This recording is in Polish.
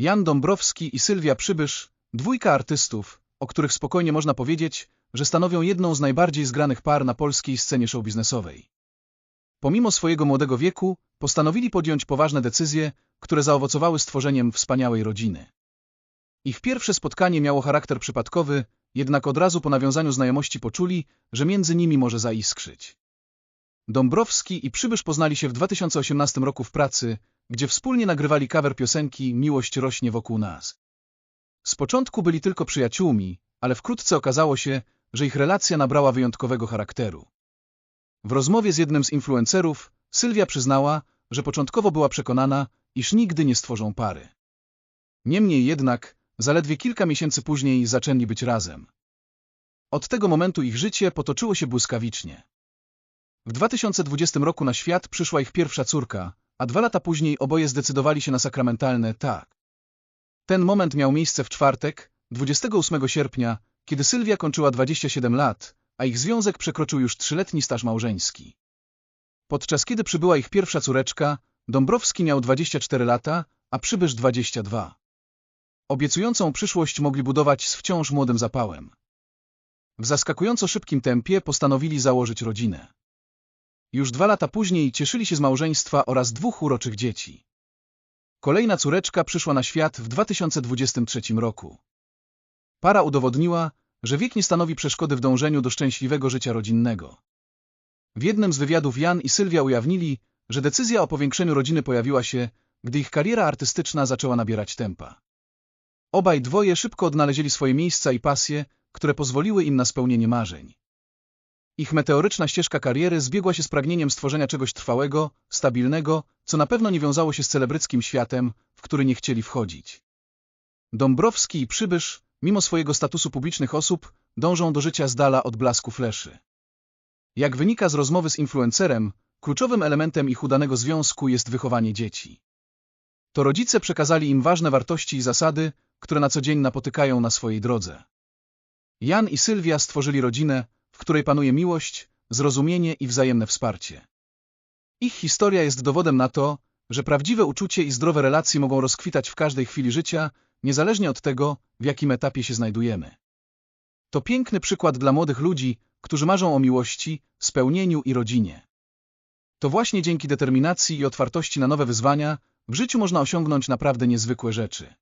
Jan Dąbrowski i Sylwia Przybysz, dwójka artystów, o których spokojnie można powiedzieć, że stanowią jedną z najbardziej zgranych par na polskiej scenie showbiznesowej. Pomimo swojego młodego wieku, postanowili podjąć poważne decyzje, które zaowocowały stworzeniem wspaniałej rodziny. Ich pierwsze spotkanie miało charakter przypadkowy, jednak od razu po nawiązaniu znajomości poczuli, że między nimi może zaiskrzyć. Dąbrowski i Przybysz poznali się w 2018 roku w pracy, gdzie wspólnie nagrywali cover piosenki Miłość rośnie wokół nas. Z początku byli tylko przyjaciółmi, ale wkrótce okazało się, że ich relacja nabrała wyjątkowego charakteru. W rozmowie z jednym z influencerów Sylwia przyznała, że początkowo była przekonana, iż nigdy nie stworzą pary. Niemniej jednak, zaledwie kilka miesięcy później zaczęli być razem. Od tego momentu ich życie potoczyło się błyskawicznie. W 2020 roku na świat przyszła ich pierwsza córka, a dwa lata później oboje zdecydowali się na sakramentalne tak. Ten moment miał miejsce w czwartek, 28 sierpnia, kiedy Sylwia kończyła 27 lat, a ich związek przekroczył już trzyletni staż małżeński. Podczas kiedy przybyła ich pierwsza córeczka, Dąbrowski miał 24 lata, a Przybysz 22. Obiecującą przyszłość mogli budować z wciąż młodym zapałem. W zaskakująco szybkim tempie postanowili założyć rodzinę. Już dwa lata później cieszyli się z małżeństwa oraz dwóch uroczych dzieci. Kolejna córeczka przyszła na świat w 2023 roku. Para udowodniła, że wiek nie stanowi przeszkody w dążeniu do szczęśliwego życia rodzinnego. W jednym z wywiadów Jan i Sylwia ujawnili, że decyzja o powiększeniu rodziny pojawiła się, gdy ich kariera artystyczna zaczęła nabierać tempa. Obaj dwoje szybko odnaleźli swoje miejsca i pasje, które pozwoliły im na spełnienie marzeń. Ich meteoryczna ścieżka kariery zbiegła się z pragnieniem stworzenia czegoś trwałego, stabilnego, co na pewno nie wiązało się z celebryckim światem, w który nie chcieli wchodzić. Dąbrowski i Przybysz, mimo swojego statusu publicznych osób, dążą do życia z dala od blasku fleszy. Jak wynika z rozmowy z influencerem, kluczowym elementem ich udanego związku jest wychowanie dzieci. To rodzice przekazali im ważne wartości i zasady, które na co dzień napotykają na swojej drodze. Jan i Sylwia stworzyli rodzinę, której panuje miłość, zrozumienie i wzajemne wsparcie. Ich historia jest dowodem na to, że prawdziwe uczucie i zdrowe relacje mogą rozkwitać w każdej chwili życia, niezależnie od tego, w jakim etapie się znajdujemy. To piękny przykład dla młodych ludzi, którzy marzą o miłości, spełnieniu i rodzinie. To właśnie dzięki determinacji i otwartości na nowe wyzwania w życiu można osiągnąć naprawdę niezwykłe rzeczy.